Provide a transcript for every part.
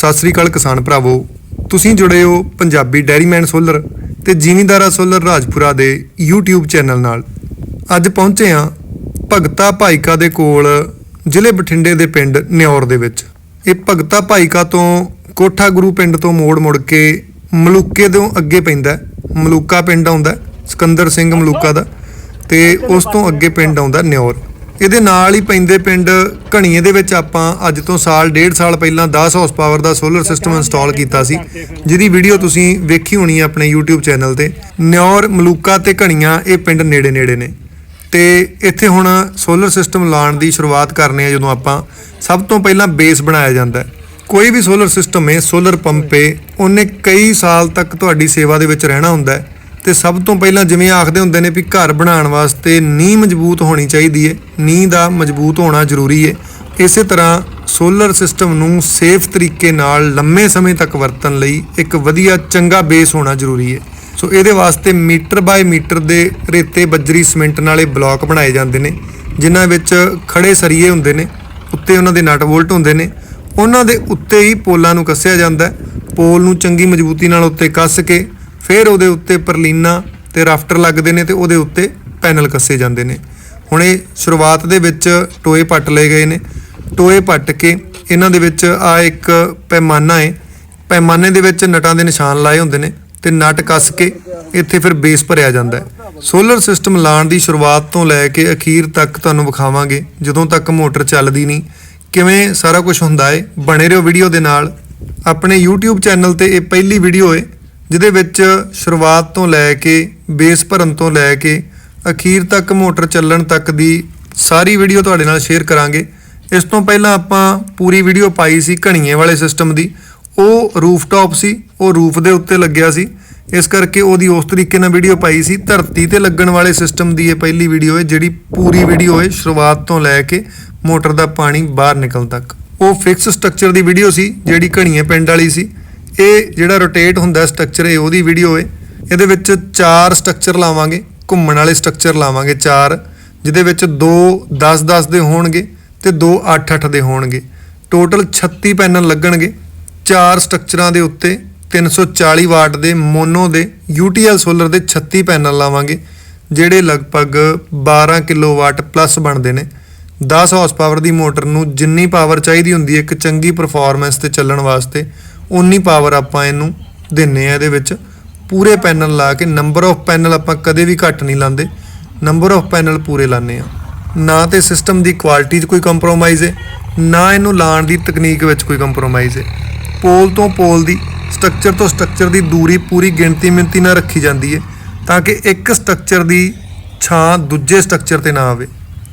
ਸਤਿ ਸ੍ਰੀ ਅਕਾਲ ਕਿਸਾਨ ਭਰਾਵੋ। ਤੁਸੀਂ ਜੁੜੇ ਹੋ ਪੰਜਾਬੀ ਡੈਰੀਮੈਨ ਸੋਲਰ ਤੇ ਜ਼ਿਮੀਂਦਾਰਾ ਸੋਲਰ ਰਾਜਪੁਰਾ ਦੇ YouTube ਚੈਨਲ ਨਾਲ। ਅੱਜ ਪਹੁੰਚੇ ਹਾਂ ਭਗਤਾ ਭਾਈਕਾ ਦੇ ਕੋਲ ਜ਼ਿਲ੍ਹੇ ਬਠਿੰਡੇ ਦੇ ਪਿੰਡ ਨਿਉਰ ਦੇ ਵਿੱਚ। ਇਹ ਭਗਤਾ ਭਾਈਕਾ ਤੋਂ ਕੋਠਾ ਗੁਰੂ ਪਿੰਡ ਤੋਂ ਮੋੜ ਮੁੜ ਕੇ ਮਲੂਕੇ ਤੋਂ ਅੱਗੇ ਪੈਂਦਾ ਮਲੂਕਾ ਪਿੰਡ ਆਉਂਦਾ ਹੈ, ਸਿਕੰਦਰ ਸਿੰਘ ਮਲੂਕਾ ਦਾ ਤੇ ਉਸ ਤੋਂ ਅੱਗੇ ਪਿੰਡ ਆਉਂਦਾ ਨਿਉਰ ਇਹਦੇ ਨਾਲ ਹੀ ਪੈਂਦੇ ਪਿੰਡ ਘਣੀਏ ਦੇ ਵਿੱਚ ਆਪਾਂ ਅੱਜ ਤੋਂ ਸਾਲ, ਡੇਢ ਸਾਲ ਪਹਿਲਾਂ 10 ਹਾਰਸ ਪਾਵਰ ਦਾ ਸੋਲਰ ਸਿਸਟਮ ਇੰਸਟਾਲ ਕੀਤਾ ਸੀ। ਜਿਹਦੀ ਵੀਡੀਓ ਤੁਸੀਂ ਵੇਖੀ ਹੋਣੀ ਹੈ ਆਪਣੇ YouTube ਚੈਨਲ ਤੇ। ਨਿਉਰ ਮਲੂਕਾ ਤੇ ਘਣੀਆਂ ਇਹ ਪਿੰਡ ਨੇੜੇ ਨੇੜੇ ਨੇ। ਤੇ ਇੱਥੇ ਹੁਣ ਸੋਲਰ ਸਿਸਟਮ ਲਾਉਣ ਦੀ ਸ਼ੁਰੂਆਤ ਕਰਨੇ ਆ ਜਦੋਂ ਆਪਾਂ ਸਭ ਤੋਂ ਪਹਿਲਾਂ ਬੇਸ ਬਣਾਇਆ ਜਾਂਦਾ ਹੈ। ਕੋਈ ਵੀ ਸੋਲਰ ਸਿਸਟਮ ਹੈ, ਸੋਲਰ ਪੰਪ ਹੈ, ਉਹਨੇ ਕਈ ਸਾਲ ਤੱਕ ਤੁਹਾਡੀ ਸੇਵਾ ਦੇ ਵਿੱਚ ਰਹਿਣਾ ਹੁੰਦਾ ਹੈ। ਤੇ ਸਭ ਤੋਂ ਪਹਿਲਾਂ ਜਿਵੇਂ ਆਖਦੇ ਹੁੰਦੇ ਨੇ ਵੀ ਘਰ ਬਣਾਉਣ ਵਾਸਤੇ ਨੀਂਹ ਮਜ਼ਬੂਤ ਹੋਣੀ ਚਾਹੀਦੀ ਹੈ ਨੀਂਹ ਦਾ ਮਜ਼ਬੂਤ ਹੋਣਾ ਜ਼ਰੂਰੀ ਹੈ ਇਸੇ ਤਰ੍ਹਾਂ ਸੋਲਰ ਸਿਸਟਮ ਨੂੰ ਸੇਫ ਤਰੀਕੇ ਨਾਲ ਲੰਮੇ ਸਮੇਂ ਤੱਕ ਵਰਤਣ ਲਈ ਇੱਕ ਵਧੀਆ ਚੰਗਾ ਬੇਸ ਹੋਣਾ ਜ਼ਰੂਰੀ ਹੈ ਸੋ ਇਹਦੇ ਵਾਸਤੇ ਮੀਟਰ ਬਾਏ ਮੀਟਰ ਦੇ ਰੇਤੇ, ਬੱਜਰੀ, ਸੀਮੈਂਟ ਨਾਲੇ ਬਲਾਕ ਬਣਾਏ ਜਾਂਦੇ ਨੇ, ਜਿਨ੍ਹਾਂ ਵਿੱਚ ਖੜੇ ਸਰੀਏ ਹੁੰਦੇ ਨੇ, ਉੱਤੇ ਉਹਨਾਂ ਦੇ ਨਟ ਵੋਲਟ ਹੁੰਦੇ ਨੇ। ਉਹਨਾਂ ਦੇ ਉੱਤੇ ਹੀ ਪੋਲਾਂ ਨੂੰ ਕੱਸਿਆ ਜਾਂਦਾ ਪੋਲ ਨੂੰ ਚੰਗੀ ਮਜ਼ਬੂਤੀ ਨਾਲ ਉੱਤੇ ਕੱਸ ਕੇ ਫਿਰ ਉਹਦੇ ਉੱਤੇ ਪਰਲੀਨਾ ਤੇ ਰਾਫਟਰ ਲੱਗਦੇ ਨੇ ਤੇ ਉਹਦੇ ਉੱਤੇ ਪੈਨਲ ਕੱਸੇ ਜਾਂਦੇ ਨੇ। ਹੁਣ ਇਹ ਸ਼ੁਰੂਆਤ ਦੇ ਵਿੱਚ ਟੋਏ ਪੱਟ ਲਏ ਗਏ ਨੇ। ਟੋਏ ਪੱਟ ਕੇ ਇਹਨਾਂ ਦੇ ਵਿੱਚ ਆ ਇੱਕ ਪੈਮਾਨਾ ਹੈ ਪੈਮਾਨੇ ਦੇ ਵਿੱਚ ਨਟਾਂ ਦੇ ਨਿਸ਼ਾਨ ਲਾਏ ਹੁੰਦੇ ਨੇ ਤੇ ਨਟ ਕੱਸ ਕੇ ਇੱਥੇ ਫਿਰ ਬੇਸ ਭਰਿਆ ਜਾਂਦਾ ਹੈ। ਸੋਲਰ ਸਿਸਟਮ ਲਾਉਣ ਦੀ ਸ਼ੁਰੂਆਤ ਤੋਂ ਲੈ ਕੇ ਅਖੀਰ ਤੱਕ ਤੁਹਾਨੂੰ ਵਿਖਾਵਾਂਗੇ। ਜਦੋਂ ਤੱਕ ਮੋਟਰ ਚੱਲਦੀ ਨਹੀਂ, ਕਿਵੇਂ ਸਾਰਾ ਕੁਝ ਹੁੰਦਾ ਹੈ ਬਣੇ ਰਹੋ ਵੀਡੀਓ ਦੇ ਨਾਲ। ਆਪਣੇ YouTube ਚੈਨਲ ਤੇ ਇਹ ਪਹਿਲੀ ਵੀਡੀਓ ਹੈ ਜਿਹਦੇ ਵਿੱਚ ਸ਼ੁਰੂਆਤ ਤੋਂ ਲੈ ਕੇ ਬੇਸ ਭਰਨ ਤੋਂ ਲੈ ਕੇ ਅਖੀਰ ਤੱਕ ਮੋਟਰ ਚੱਲਣ ਤੱਕ ਦੀ ਸਾਰੀ ਵੀਡੀਓ ਤੁਹਾਡੇ ਨਾਲ ਸ਼ੇਅਰ ਕਰਾਂਗੇ। ਇਸ ਤੋਂ ਪਹਿਲਾਂ ਆਪਾਂ ਪੂਰੀ ਵੀਡੀਓ ਪਾਈ ਸੀ ਘਣੀਏ ਵਾਲੇ ਸਿਸਟਮ ਦੀ। ਉਹ ਰੂਫਟਾਪ ਸੀ, ਉਹ ਰੂਫ ਦੇ ਉੱਤੇ ਲੱਗਿਆ ਸੀ। ਇਸ ਕਰਕੇ ਉਹਦੀ ਉਸ ਤਰੀਕੇ ਨਾਲ ਵੀਡੀਓ ਪਾਈ ਸੀ। ਧਰਤੀ ਤੇ ਲੱਗਣ ਵਾਲੇ ਸਿਸਟਮ ਦੀ ਇਹ ਪਹਿਲੀ ਵੀਡੀਓ ਹੈ, ਜਿਹੜੀ ਪੂਰੀ ਵੀਡੀਓ ਹੈ, ਸ਼ੁਰੂਆਤ ਤੋਂ ਲੈ ਕੇ ਮੋਟਰ ਦਾ ਪਾਣੀ ਬਾਹਰ ਨਿਕਲਣ ਤੱਕ। ਉਹ ਫਿਕਸ ਸਟਰਕਚਰ ਦੀ ਵੀਡੀਓ ਸੀ, ਜਿਹੜੀ ਘਣੀਏ ਪਿੰਡ ਵਾਲੀ ਸੀ। ਇਹ ਜਿਹੜਾ ਰੋਟੇਟ ਹੁੰਦਾ ਸਟਰਕਚਰ ਹੈ ਉਹਦੀ ਵੀਡੀਓ ਏ। ਇਹਦੇ ਵਿੱਚ ਚਾਰ ਸਟਰਕਚਰ ਲਾਵਾਂਗੇ, ਘੁੰਮਣ ਵਾਲੇ ਸਟਰਕਚਰ ਲਾਵਾਂਗੇ ਚਾਰ, ਜਿਹਦੇ ਵਿੱਚ ਦੋ 10-10 ਦੇ ਹੋਣਗੇ ਤੇ ਦੋ 8-8 ਦੇ ਹੋਣਗੇ। ਟੋਟਲ 36 ਪੈਨਲ ਲੱਗਣਗੇ, ਚਾਰ ਸਟਰਕਚਰਾਂ ਦੇ ਉੱਤੇ 340 ਵਾਟ ਦੇ ਮੋਨੋ ਦੇ UTL ਸੋਲਰ ਦੇ 36 ਪੈਨਲ ਲਾਵਾਂਗੇ, ਜਿਹੜੇ ਲਗਭਗ 12 ਕਿਲੋਵਾਟ ਪਲੱਸ ਬਣਦੇ ਨੇ। 10 ਹਾਰਸ ਪਾਵਰ ਦੀ ਮੋਟਰ ਨੂੰ ਜਿੰਨੀ ਪਾਵਰ ਚਾਹੀਦੀ ਹੁੰਦੀ ਹੈ ਇੱਕ ਚੰਗੀ ਪਰਫਾਰਮੈਂਸ ਤੇ ਚੱਲਣ ਵਾਸਤੇ ਉਨੀ ਪਾਵਰ ਆਪਾਂ ਇਹਨੂੰ ਦਿੰਨੇ ਆ ਇਹਦੇ ਵਿੱਚ। ਪੂਰੇ ਪੈਨਲ ਲਾ ਕੇ ਨੰਬਰ ਆਫ ਪੈਨਲ ਆਪਾਂ ਕਦੇ ਵੀ ਘੱਟ ਨਹੀਂ ਲਾਉਂਦੇ ਨੰਬਰ ਆਫ ਪੈਨਲ ਪੂਰੇ ਲਾਉਂਦੇ ਆ। ਨਾ ਤੇ ਸਿਸਟਮ ਦੀ ਕੁਆਲਿਟੀ 'ਚ ਕੋਈ ਕੰਪਰੋਮਾਈਜ਼ ਹੈ ਨਾ ਇਹਨੂੰ ਲਾਉਣ ਦੀ ਤਕਨੀਕ ਵਿੱਚ ਕੋਈ ਕੰਪਰੋਮਾਈਜ਼ ਹੈ ਪੋਲ ਤੋਂ ਪੋਲ ਦੀ ਸਟਰਕਚਰ ਤੋਂ ਸਟਰਕਚਰ ਦੀ ਦੂਰੀ ਪੂਰੀ ਗਿਣਤੀ ਮਿੰਤੀ ਨਾਲ ਰੱਖੀ ਜਾਂਦੀ ਹੈ ਤਾਂ ਕਿ ਇੱਕ ਸਟਰਕਚਰ ਦੀ ਛਾਂ ਦੂਜੇ ਸਟਰਕਚਰ ਤੇ ਨਾ ਆਵੇ।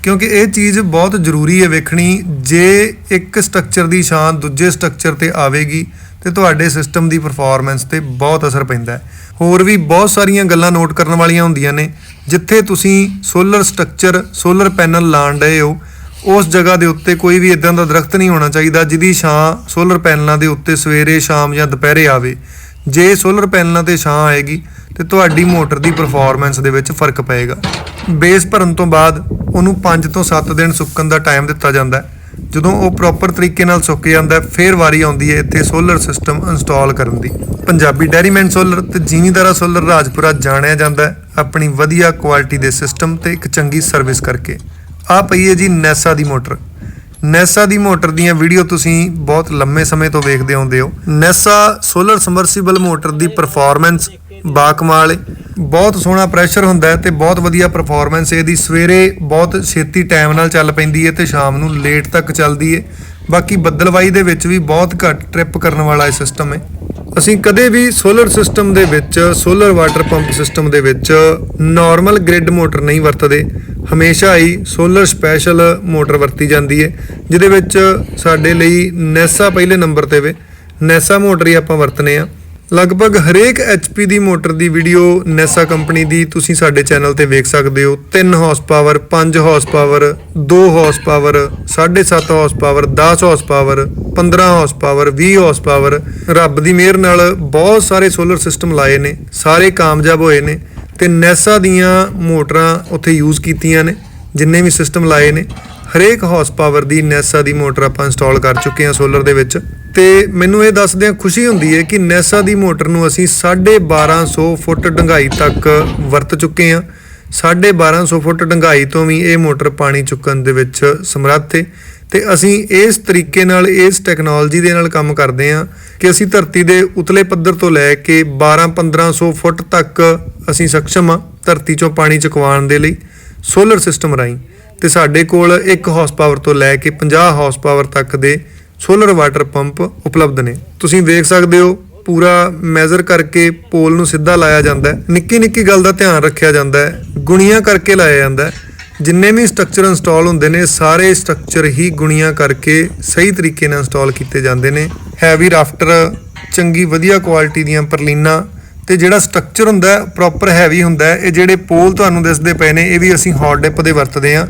ਕਿਉਂਕਿ ਇਹ ਚੀਜ਼ ਬਹੁਤ ਜ਼ਰੂਰੀ ਹੈ ਵੇਖਣੀ, ਜੇ ਇੱਕ ਸਟਰਕਚਰ ਦੀ ਛਾਂ ਦੂਜੇ ਸਟਰਕਚਰ ਤੇ ਆਵੇਗੀ ਤੇ ਤੁਹਾਡੇ ਸਿਸਟਮ ਦੀ ਪਰਫਾਰਮੈਂਸ ਤੇ ਬਹੁਤ ਅਸਰ ਪੈਂਦਾ ਹੈ। ਹੋਰ ਵੀ ਬਹੁਤ ਸਾਰੀਆਂ ਗੱਲਾਂ ਨੋਟ ਕਰਨ ਵਾਲੀਆਂ ਹੁੰਦੀਆਂ ਨੇ। ਜਿੱਥੇ ਤੁਸੀਂ ਸੋਲਰ ਸਟਰਕਚਰ ਸੋਲਰ ਪੈਨਲ ਲਾਣ ਡਏ ਹੋ, ਉਸ ਜਗ੍ਹਾ ਦੇ ਉੱਤੇ ਕੋਈ ਵੀ ਇਦਾਂ ਦਾ ਦਰਖਤ ਨਹੀਂ ਹੋਣਾ ਚਾਹੀਦਾ ਜਿਹਦੀ ਛਾਂ ਸੋਲਰ ਪੈਨਲਾਂ ਦੇ ਉੱਤੇ ਸਵੇਰੇ, ਸ਼ਾਮ ਜਾਂ ਦੁਪਹਿਰੇ ਆਵੇ। ਜੇ ਸੋਲਰ ਪੈਨਲਾਂ ਤੇ ਛਾਂ ਆਏਗੀ, ਤੇ ਤੁਹਾਡੀ ਮੋਟਰ ਦੀ ਪਰਫਾਰਮੈਂਸ ਦੇ ਵਿੱਚ ਫ਼ਰਕ ਪਏਗਾ। ਬੇਸ ਭਰਨ ਤੋਂ ਬਾਅਦ ਉਹਨੂੰ 5 ਤੋਂ 7 ਦਿਨ ਸੁੱਕਣ ਦਾ ਟਾਈਮ ਦਿੱਤਾ ਜਾਂਦਾ ਹੈ। ਜਦੋਂ ਉਹ ਪ੍ਰੋਪਰ ਤਰੀਕੇ ਨਾਲ ਸੁੱਕ ਜਾਂਦਾ ਹੈ, ਫਿਰ ਵਾਰੀ ਆਉਂਦੀ ਹੈ ਇੱਥੇ ਸੋਲਰ ਸਿਸਟਮ ਇੰਸਟਾਲ ਕਰਨ ਦੀ। ਪੰਜਾਬੀ ਡੈਰੀਮੈਨ ਸੋਲਰ ਤੇ ਜ਼ਿਮੀਂਦਾਰਾ ਸੋਲਰ ਰਾਜਪੁਰਾ ਜਾਣਿਆ ਜਾਂਦਾ ਆਪਣੀ ਵਧੀਆ ਕੁਆਲਿਟੀ ਦੇ ਸਿਸਟਮ ਤੇ ਇੱਕ ਚੰਗੀ ਸਰਵਿਸ ਕਰਕੇ। ਆ ਪਈ ਹੈ ਜੀ ਨੈਸਾ ਦੀ ਮੋਟਰ। ਨੈਸਾ ਦੀ ਮੋਟਰ ਦੀਆਂ ਵੀਡੀਓ ਤੁਸੀਂ ਬਹੁਤ ਲੰਮੇ ਸਮੇਂ ਤੋਂ ਵੇਖਦੇ ਆਉਂਦੇ ਹੋ। ਨੈਸਾ ਸੋਲਰ ਸਮਰਸੀਬਲ ਮੋਟਰ ਦੀ ਪਰਫਾਰਮੈਂਸ ਬਾਕਮਾਲ ਹੈ ਬਹੁਤ ਸੋਹਣਾ ਪ੍ਰੈਸ਼ਰ ਹੁੰਦਾ ਹੈ ਤੇ ਬਹੁਤ ਵਧੀਆ ਪਰਫਾਰਮੈਂਸ ਇਹਦੀ ਸਵੇਰੇ ਬਹੁਤ ਛੇਤੀ ਟਾਈਮ ਨਾਲ ਚੱਲ ਪੈਂਦੀ ਹੈ ਤੇ ਸ਼ਾਮ ਨੂੰ ਲੇਟ ਤੱਕ ਚੱਲਦੀ ਹੈ ਬਾਕੀ ਬੱਦਲਵਾਈ ਦੇ ਵਿੱਚ ਵੀ ਬਹੁਤ ਘੱਟ ਟ੍ਰਿਪ ਕਰਨ ਵਾਲਾ ਇਹ ਸਿਸਟਮ ਹੈ ਅਸੀਂ ਕਦੇ ਵੀ ਸੋਲਰ ਸਿਸਟਮ ਦੇ ਵਿੱਚ ਸੋਲਰ ਵਾਟਰ ਪੰਪ ਸਿਸਟਮ ਦੇ ਵਿੱਚ ਨਾਰਮਲ ਗ੍ਰਿਡ ਮੋਟਰ ਨਹੀਂ ਵਰਤਦੇ। ਹਮੇਸ਼ਾ ਹੀ ਸੋਲਰ ਸਪੈਸ਼ਲ ਮੋਟਰ ਵਰਤੀ ਜਾਂਦੀ ਹੈ ਜਿਹਦੇ ਵਿੱਚ ਸਾਡੇ ਲਈ ਨੈਸਾ ਪਹਿਲੇ ਨੰਬਰ ਤੇ ਵੇ। ਨੈਸਾ ਮੋਟਰ ਹੀ ਆਪਾਂ ਵਰਤਨੇ ਆ। ਲਗਭਗ ਹਰੇਕ HP ਦੀ ਮੋਟਰ ਦੀ ਵੀਡੀਓ ਨੈਸਾ ਕੰਪਨੀ ਦੀ ਤੁਸੀਂ ਸਾਡੇ ਚੈਨਲ ਤੇ ਵੇਖ ਸਕਦੇ ਹੋ। 3 horse power 5 horse power 2 horse power 7.5 horse power 10 horse power 15 horse power 20 horse power ਰੱਬ ਦੀ ਮਿਹਰ ਨਾਲ ਬਹੁਤ ਸਾਰੇ ਸੋਲਰ ਸਿਸਟਮ ਲਾਏ ਨੇ, ਸਾਰੇ ਕਾਮਯਾਬ ਹੋਏ ਨੇ ਤੇ ਨੈਸਾ ਦੀਆਂ ਮੋਟਰਾਂ ਉੱਥੇ ਯੂਜ਼ ਕੀਤੀਆਂ ਨੇ, ਜਿੰਨੇ ਵੀ ਸਿਸਟਮ ਲਾਏ ਨੇ। ਹਰੇਕ ਹਾਰਸ ਪਾਵਰ ਦੀ ਨੈਸਾ ਦੀ ਮੋਟਰ ਆਪਾਂ ਇੰਸਟਾਲ ਕਰ ਚੁੱਕੇ ਹਾਂ ਸੋਲਰ ਦੇ ਵਿੱਚ। ਤੇ ਮੈਨੂੰ ਇਹ ਦੱਸਦਿਆਂ ਖੁਸ਼ੀ ਹੁੰਦੀ ਹੈ ਕਿ ਨੈਸਾ ਦੀ ਮੋਟਰ ਨੂੰ ਅਸੀਂ 1250 ਫੁੱਟ ਡੂੰਘਾਈ ਤੱਕ ਵਰਤ ਚੁੱਕੇ ਹਾਂ। 1250 ਫੁੱਟ ਡੂੰਘਾਈ ਤੋਂ ਵੀ ਇਹ ਮੋਟਰ ਪਾਣੀ ਚੁੱਕਣ ਦੇ ਵਿੱਚ ਸਮਰੱਥ ਹੈ। ਤੇ ਅਸੀਂ ਇਸ ਤਰੀਕੇ ਨਾਲ ਇਸ ਟੈਕਨੋਲੋਜੀ ਦੇ ਨਾਲ ਕੰਮ ਕਰਦੇ ਹਾਂ ਕਿ ਅਸੀਂ ਧਰਤੀ ਦੇ ਉਤਲੇ ਪੱਧਰ ਤੋਂ ਲੈ ਕੇ 12-1500 ਫੁੱਟ ਤੱਕ ਅਸੀਂ ਸક્ષਮ ਹਾਂ ਧਰਤੀ ਚੋਂ ਪਾਣੀ ਚੁਕਵਾਉਣ ਦੇ ਲਈ ਸੋਲਰ ਸਿਸਟਮ ਰਾਹੀਂ। ਤੇ ਸਾਡੇ ਕੋਲ 1 ਹਾਰਸ ਪਾਵਰ ਤੋਂ ਲੈ ਕੇ 50 ਹਾਰਸ ਪਾਵਰ ਤੱਕ ਦੇ ਸੋਲਰ ਵਾਟਰ ਪੰਪ ਉਪਲਬਧ ਨੇ। ਤੁਸੀਂ ਵੇਖ ਸਕਦੇ ਹੋ, ਪੂਰਾ ਮੈਜ਼ਰ ਕਰਕੇ ਪੋਲ ਨੂੰ ਸਿੱਧਾ ਲਾਇਆ ਜਾਂਦਾ ਹੈ। ਨਿੱਕੀ ਨਿੱਕੀ ਗੱਲ ਦਾ ਧਿਆਨ ਰੱਖਿਆ ਜਾਂਦਾ ਹੈ। ਗੁਣੀਆਂ ਕਰਕੇ ਲਾਇਆ ਜਾਂਦਾ ਹੈ। ਜਿੰਨੇ ਵੀ ਸਟਰਕਚਰ ਇੰਸਟਾਲ ਹੁੰਦੇ ਨੇ, ਸਾਰੇ ਸਟਰਕਚਰ ਹੀ ਗੁਣੀਆਂ ਕਰਕੇ ਸਹੀ ਤਰੀਕੇ ਨਾਲ ਇੰਸਟਾਲ ਕੀਤੇ ਜਾਂਦੇ ਨੇ। ਹੈਵੀ ਰਾਫਟਰ ਚੰਗੀ ਵਧੀਆ ਕੁਆਲਿਟੀ ਦੀਆਂ ਪਰਲੀਨਾ ਤੇ ਜਿਹੜਾ ਸਟਰਕਚਰ ਹੁੰਦਾ ਪ੍ਰੋਪਰ ਹੈਵੀ ਹੁੰਦਾ ਇਹ ਜਿਹੜੇ ਪੋਲ ਤੁਹਾਨੂੰ ਦਿਸਦੇ ਪਏ ਨੇ, ਇਹ ਵੀ ਅਸੀਂ ਹੌਟ ਡਿਪ ਦੇ ਵਰਤਦੇ ਹਾਂ।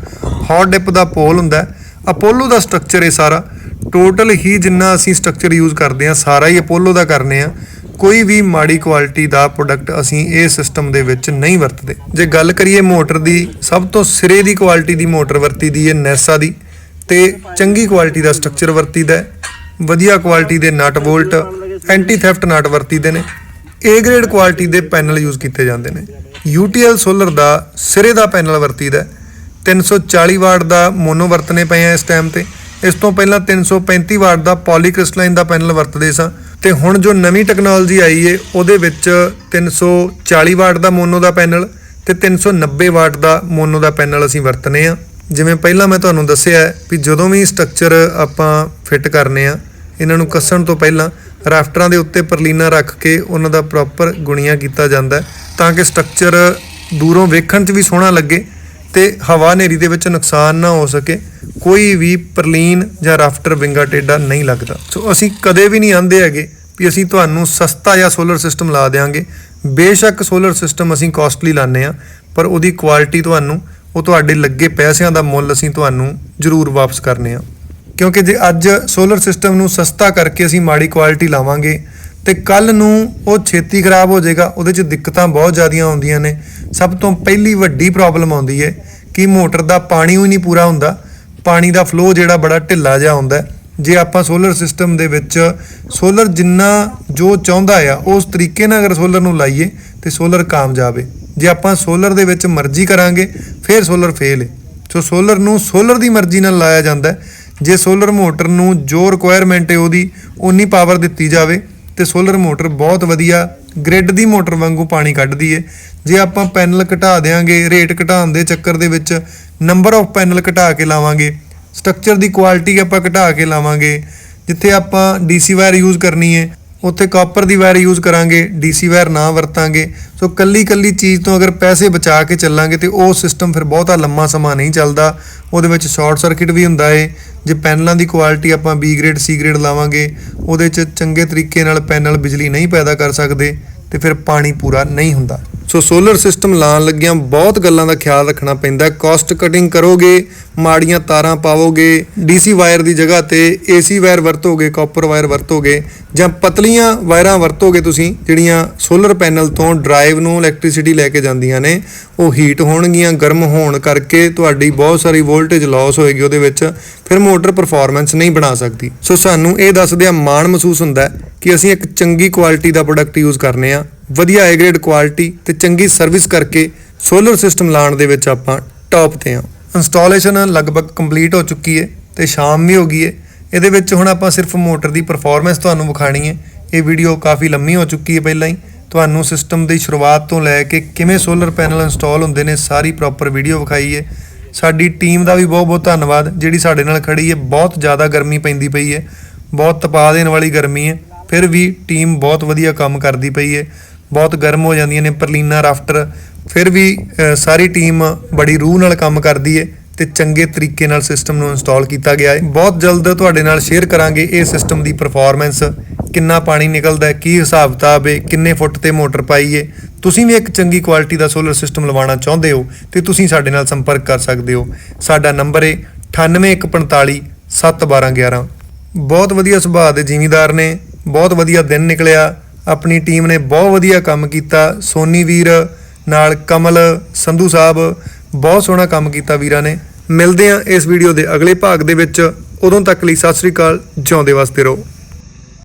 ਹੌਟ ਡਿਪ ਦਾ ਪੋਲ ਹੁੰਦਾ ਅਪੋਲੋ ਦਾ ਸਟਰਕਚਰ ਇਹ ਸਾਰਾ। ਟੋਟਲ ਹੀ ਜਿੰਨਾ ਅਸੀਂ ਸਟਰਕਚਰ ਯੂਜ਼ ਕਰਦੇ ਹਾਂ, ਸਾਰਾ ਹੀ ਅਪੋਲੋ ਦਾ ਕਰਨੇ ਆ ਕੋਈ ਵੀ ਮਾੜੀ ਕੁਆਲਿਟੀ ਦਾ ਪ੍ਰੋਡਕਟ ਅਸੀਂ ਇਹ ਸਿਸਟਮ ਦੇ ਵਿੱਚ ਨਹੀਂ ਵਰਤਦੇ। ਜੇ ਗੱਲ ਕਰੀਏ ਮੋਟਰ ਦੀ, ਸਭ ਤੋਂ ਸਿਰੇ ਦੀ ਕੁਆਲਿਟੀ ਦੀ ਮੋਟਰ ਵਰਤੀ ਦੀ ਹੈ ਨੈਸਾ ਦੀ। ਤੇ ਚੰਗੀ ਕੁਆਲਿਟੀ ਦਾ ਸਟਰਕਚਰ ਵਰਤੀਦਾ ਹੈ। ਵਧੀਆ ਕੁਆਲਿਟੀ ਦੇ nut bolt anti theft nut ਵਰਤੀਦੇ ਨੇ। A ਗ੍ਰੇਡ ਕੁਆਲਿਟੀ ਦੇ ਪੈਨਲ ਯੂਜ਼ ਕੀਤੇ ਜਾਂਦੇ ਨੇ। UTL ਸੋਲਰ ਦਾ ਸਿਰੇ ਦਾ ਪੈਨਲ ਵਰਤੀਦਾ ਹੈ। 340 ਵਾਟ ਦਾ ਮੋਨੋ ਵਰਤਨੇ ਪਏ ਆ ਇਸ ਟਾਈਮ ਤੇ। ਇਸ ਤੋਂ ਪਹਿਲਾਂ 335 ਵਾਟ ਦਾ ਪੋਲੀਕ੍ਰਿਸਟਲਾਈਨ ਦਾ ਪੈਨਲ ਵਰਤਦੇ ਸਾਂ। ਤੇ ਹੁਣ ਜੋ ਨਵੀਂ ਟੈਕਨੋਲੋਜੀ ਆਈ ਏ, ਉਹਦੇ ਵਿੱਚ 340 ਵਾਟ ਦਾ ਮੋਨੋ ਦਾ ਪੈਨਲ ਤੇ 390 ਵਾਟ ਦਾ ਮੋਨੋ ਦਾ ਪੈਨਲ ਅਸੀਂ ਵਰਤਨੇ ਆ। ਜਿਵੇਂ ਪਹਿਲਾਂ ਮੈਂ ਤੁਹਾਨੂੰ ਦੱਸਿਆ ਵੀ ਜਦੋਂ ਵੀ ਸਟਰਕਚਰ ਆਪਾਂ ਫਿੱਟ ਕਰਨੇ ਆ, ਇਹਨਾਂ ਨੂੰ ਕੱਸਣ ਤੋਂ ਪਹਿਲਾਂ ਰਾਫਟਰਾਂ ਦੇ ਉੱਤੇ ਪਰਲੀਨਾ ਰੱਖ ਕੇ ਉਹਨਾਂ ਦਾ ਪ੍ਰੋਪਰ ਗੁਣੀਆਂ ਕੀਤਾ ਜਾਂਦਾ ਤਾਂ ਕਿ ਸਟਰਕਚਰ ਦੂਰੋਂ ਵੇਖਣ 'ਚ ਵੀ ਸੋਹਣਾ ਲੱਗੇ ਤੇ ਹਵਾ ਹਨੇਰੀ ਦੇ ਵਿੱਚ ਨੁਕਸਾਨ ਨਾ ਹੋ ਸਕੇ, ਕੋਈ ਵੀ ਪਰਲੀਨ ਜਾਂ ਰਾਫਟਰ ਵਿੰਗਾ ਟੇਡਾ ਨਹੀਂ ਲੱਗਦਾ। ਸੋ ਅਸੀਂ ਕਦੇ ਵੀ ਨਹੀਂ ਆਂਦੇ ਹੈਗੇ ਵੀ ਅਸੀਂ ਤੁਹਾਨੂੰ ਸਸਤਾ ਜਾਂ ਸੋਲਰ ਸਿਸਟਮ ਲਾ ਦੇਾਂਗੇ ਬੇਸ਼ੱਕ ਸੋਲਰ ਸਿਸਟਮ ਅਸੀਂ ਕਾਸਟਲੀ ਲਾਣੇ ਆ ਪਰ ਉਹਦੀ ਕੁਆਲਿਟੀ ਤੁਹਾਨੂੰ, ਉਹ ਤੁਹਾਡੇ ਲੱਗੇ ਪੈਸਿਆਂ ਦਾ ਮੁੱਲ ਅਸੀਂ ਤੁਹਾਨੂੰ ਜ਼ਰੂਰ ਵਾਪਸ ਕਰਨੇ ਆ ਕਿਉਂਕਿ ਜੇ ਅੱਜ ਸੋਲਰ ਸਿਸਟਮ ਨੂੰ ਸਸਤਾ ਕਰਕੇ ਅਸੀਂ ਮਾੜੀ ਕੁਆਲਿਟੀ ਲਾਵਾਂਗੇ, ਤੇ ਕੱਲ ਨੂੰ ਉਹ ਛੇਤੀ ਖਰਾਬ ਹੋ ਜਾਏਗਾ, ਉਹਦੇ 'ਚ ਦਿੱਕਤਾਂ ਬਹੁਤ ਜ਼ਿਆਦੀਆਂ ਆਉਂਦੀਆਂ ਨੇ। ਸਭ ਤੋਂ ਪਹਿਲੀ ਵੱਡੀ ਪ੍ਰੋਬਲਮ ਆਉਂਦੀ ਹੈ ਕਿ ਮੋਟਰ ਦਾ ਪਾਣੀ ਹੀ ਨਹੀਂ ਪੂਰਾ ਹੁੰਦਾ। ਪਾਣੀ ਦਾ ਫਲੋ ਜਿਹੜਾ ਬੜਾ ਢਿੱਲਾ ਜਿਹਾ ਹੁੰਦਾ ਜੇ ਆਪਾਂ ਸੋਲਰ ਸਿਸਟਮ ਦੇ ਵਿੱਚ ਸੋਲਰ ਜਿੰਨਾ ਜੋ ਚਾਹੁੰਦਾ ਆ, ਉਸ ਤਰੀਕੇ ਨਾਲ ਅਗਰ ਸੋਲਰ ਨੂੰ ਲਾਈਏ, ਤੇ ਸੋਲਰ ਕਾਮਯਾਬ ਹੈ। ਜੇ ਆਪਾਂ ਸੋਲਰ ਦੇ ਵਿੱਚ ਮਰਜ਼ੀ ਕਰਾਂਗੇ, ਫਿਰ ਸੋਲਰ ਫੇਲ ਹੈ। ਸੋ ਸੋਲਰ ਨੂੰ ਸੋਲਰ ਦੀ ਮਰਜ਼ੀ ਨਾਲ ਲਾਇਆ ਜਾਂਦਾ ਹੈ। ਜੇ ਸੋਲਰ ਮੋਟਰ ਨੂੰ ਜੋ ਰਿਕੁਆਇਰਮੈਂਟ ਹੈ ਉਹਦੀ ਉਨੀ ਪਾਵਰ ਦਿੱਤੀ ਜਾਵੇ, ਤੇ ਸੋਲਰ ਮੋਟਰ ਬਹੁਤ ਵਧੀਆ ਗ੍ਰਿਡ ਦੀ ਮੋਟਰ ਵਾਂਗੂ ਪਾਣੀ ਕੱਢਦੀ ਏ। ਜੇ ਆਪਾਂ ਪੈਨਲ ਘਟਾ ਦੇਾਂਗੇ ਰੇਟ ਘਟਾਉਣ ਦੇ ਚੱਕਰ ਦੇ ਵਿੱਚ ਨੰਬਰ ਆਫ ਪੈਨਲ ਘਟਾ ਕੇ ਲਾਵਾਂਗੇ ਸਟਰਕਚਰ ਦੀ ਕੁਆਲਿਟੀ ਆਪਾਂ ਘਟਾ ਕੇ ਲਾਵਾਂਗੇ। ਜਿੱਥੇ ਆਪਾਂ ਡੀਸੀ ਵਾਇਰ ਯੂਜ਼ ਕਰਨੀ ਹੈ ਉੱਥੇ ਕਾਪਰ ਦੀ ਵਾਇਰ ਯੂਜ਼ ਕਰਾਂਗੇ, ਡੀਸੀ ਵਾਇਰ ਨਾ ਵਰਤਾਂਗੇ। ਸੋ ਕੱਲੀ ਕੱਲੀ ਚੀਜ਼ ਤੋਂ ਅਗਰ ਪੈਸੇ ਬਚਾ ਕੇ ਚੱਲਾਂਗੇ ਤੇ ਉਹ ਸਿਸਟਮ ਫਿਰ ਬਹੁਤਾ ਲੰਮਾ ਸਮਾਂ ਨਹੀਂ ਚੱਲਦਾ। ਉਹਦੇ ਵਿੱਚ ਸ਼ਾਰਟ ਸਰਕਟ ਵੀ ਹੁੰਦਾ ਏ। ਜੇ ਪੈਨਲਾਂ ਦੀ ਕੁਆਲਿਟੀ ਆਪਾਂ B ਗ੍ਰੇਡ, C ਗ੍ਰੇਡ ਲਾਵਾਂਗੇ, ਉਹਦੇ 'ਚ ਚੰਗੇ ਤਰੀਕੇ ਨਾਲ ਪੈਨਲ ਬਿਜਲੀ ਨਹੀਂ ਪੈਦਾ ਕਰ ਸਕਦੇ ਤੇ ਫਿਰ ਪਾਣੀ ਪੂਰਾ ਨਹੀਂ ਹੁੰਦਾ। ਸੋ ਸੋਲਰ ਸਿਸਟਮ ਲਾਉਣ ਲੱਗਿਆਂ ਬਹੁਤ ਗੱਲਾਂ ਦਾ ਖਿਆਲ ਰੱਖਣਾ ਪੈਂਦਾ ਕਾਸਟ ਕਟਿੰਗ ਕਰੋਗੇ, ਮਾੜੀਆਂ ਤਾਰਾਂ ਪਾਵੋਗੇ, ਡੀਸੀ ਵਾਇਰ ਦੀ ਜਗ੍ਹਾ ਤੇ ਏਸੀ ਵਾਇਰ ਵਰਤੋਗੇ, ਕਾਪਰ ਵਾਇਰ ਵਰਤੋਗੇ, ਜਾਂ ਪਤਲੀਆਂ ਵਾਇਰਾਂ ਵਰਤੋਗੇ ਤੁਸੀਂ, ਜਿਹੜੀਆਂ ਸੋਲਰ ਪੈਨਲ ਤੋਂ ਡਰਾਈਵ ਨੂੰ ਇਲੈਕਟ੍ਰਿਸਿਟੀ ਲੈ ਕੇ ਜਾਂਦੀਆਂ ਨੇ, ਉਹ ਹੀਟ ਹੋਣਗੀਆਂ, ਗਰਮ ਹੋਣ ਕਰਕੇ ਤੁਹਾਡੀ ਬਹੁਤ ਸਾਰੀ ਵੋਲਟੇਜ ਲਾਸ ਹੋਏਗੀ ਉਹਦੇ ਵਿੱਚ, ਫਿਰ ਮੋਟਰ ਪਰਫਾਰਮੈਂਸ ਨਹੀਂ ਬਣਾ ਸਕਦੀ। ਸੋ ਸਾਨੂੰ ਇਹ ਦੱਸਦਿਆਂ ਮਾਣ ਮਹਿਸੂਸ ਹੁੰਦਾ ਕਿ ਅਸੀਂ ਇੱਕ ਚੰਗੀ ਕੁਆਲਿਟੀ ਦਾ ਪ੍ਰੋਡਕਟ ਯੂਜ਼ ਕਰਨੇ ਆ। ਵਧੀਆ ਏ ਗ੍ਰੇਡ ਕੁਆਲਿਟੀ ਤੇ ਚੰਗੀ ਸਰਵਿਸ ਕਰਕੇ ਸੋਲਰ ਸਿਸਟਮ ਲਾਉਣ ਦੇ ਵਿੱਚ ਆਪਾਂ ਟੌਪ ਤੇ ਆ ਇੰਸਟਾਲੇਸ਼ਨ ਲਗਭਗ ਕੰਪਲੀਟ ਹੋ ਚੁੱਕੀ ਹੈ ਤੇ ਸ਼ਾਮ ਵੀ ਹੋ ਗਈ ਹੈ। ਇਹਦੇ ਵਿੱਚ ਹੁਣ ਆਪਾਂ ਸਿਰਫ ਮੋਟਰ ਦੀ ਪਰਫਾਰਮੈਂਸ ਤੁਹਾਨੂੰ ਵਿਖਾਣੀ ਹੈ। ਇਹ ਵੀਡੀਓ ਕਾਫੀ ਲੰਮੀ ਹੋ ਚੁੱਕੀ ਹੈ ਪਹਿਲਾਂ ਹੀ। ਤੁਹਾਨੂੰ ਸਿਸਟਮ ਦੀ ਸ਼ੁਰੂਆਤ ਤੋਂ ਲੈ ਕੇ ਕਿਵੇਂ ਸੋਲਰ ਪੈਨਲ ਇੰਸਟਾਲ ਹੁੰਦੇ ਨੇ ਸਾਰੀ ਪ੍ਰੋਪਰ ਵੀਡੀਓ ਵਿਖਾਈ ਹੈ। ਸਾਡੀ ਟੀਮ ਦਾ ਵੀ ਬਹੁਤ ਬਹੁਤ ਧੰਨਵਾਦ, ਜਿਹੜੀ ਸਾਡੇ ਨਾਲ ਖੜੀ ਹੈ। ਬਹੁਤ ਜ਼ਿਆਦਾ ਗਰਮੀ ਪੈਂਦੀ ਪਈ ਹੈ। ਬਹੁਤ ਤਪਾ ਦੇਣ ਵਾਲੀ ਗਰਮੀ ਹੈ। ਫਿਰ ਵੀ ਟੀਮ ਬਹੁਤ ਵਧੀਆ ਕੰਮ ਕਰਦੀ ਪਈ ਹੈ। ਬਹੁਤ ਗਰਮ ਹੋ ਜਾਂਦੀਆਂ ਨੇ, ਪਰਲੀਨਾ, ਰਾਫਟਰ। ਫਿਰ ਵੀ ਸਾਰੀ ਟੀਮ ਬੜੀ ਰੂਹ ਨਾਲ ਕੰਮ ਕਰਦੀ ਹੈ ਤੇ ਚੰਗੇ ਤਰੀਕੇ ਨਾਲ ਸਿਸਟਮ ਨੂੰ ਇੰਸਟਾਲ ਕੀਤਾ ਗਿਆ ਹੈ ਬਹੁਤ ਜਲਦ ਤੁਹਾਡੇ ਨਾਲ ਸ਼ੇਅਰ ਕਰਾਂਗੇ ਇਹ ਸਿਸਟਮ ਦੀ ਪਰਫਾਰਮੈਂਸ ਕਿੰਨਾ ਪਾਣੀ ਨਿਕਲਦਾ ਕੀ ਹਿਸਾਬ ਕਿਤਾਬ ਹੈ ਕਿੰਨੇ ਫੁੱਟ ਤੇ ਮੋਟਰ ਪਾਈ ਹੈ ਤੁਸੀਂ ਵੀ ਇੱਕ ਚੰਗੀ ਕੁਆਲਿਟੀ ਦਾ ਸੋਲਰ ਸਿਸਟਮ ਲਵਾਉਣਾ ਚਾਹੁੰਦੇ ਹੋ ਤੇ ਤੁਸੀਂ ਸਾਡੇ ਨਾਲ ਸੰਪਰਕ ਕਰ ਸਕਦੇ ਹੋ। ਸਾਡਾ ਨੰਬਰ ਹੈ 9815 71211 ਬਹੁਤ ਵਧੀਆ ਸੁਭਾਅ ਦੇ ਜ਼ਿਮੀਦਾਰ ਨੇ, ਬਹੁਤ ਵਧੀਆ ਦਿਨ ਨਿਕਲਿਆ। ਆਪਣੀ ਟੀਮ ਨੇ ਬਹੁਤ ਵਧੀਆ ਕੰਮ ਕੀਤਾ। ਸੋਨੀ ਵੀਰ ਨਾਲ ਕਮਲ ਸੰਧੂ ਸਾਹਿਬ ਬਹੁਤ ਸੋਹਣਾ ਕੰਮ ਕੀਤਾ ਵੀਰਾਂ ਨੇ। ਮਿਲਦੇ ਆ ਇਸ ਵੀਡੀਓ ਦੇ ਅਗਲੇ ਭਾਗ ਦੇ ਵਿੱਚ। ਉਦੋਂ ਤੱਕ ਲਈ ਸਤਿ ਸ੍ਰੀ ਅਕਾਲ, ਜਿਉਂਦੇ ਵਾਸਤੇ ਰਹੋ।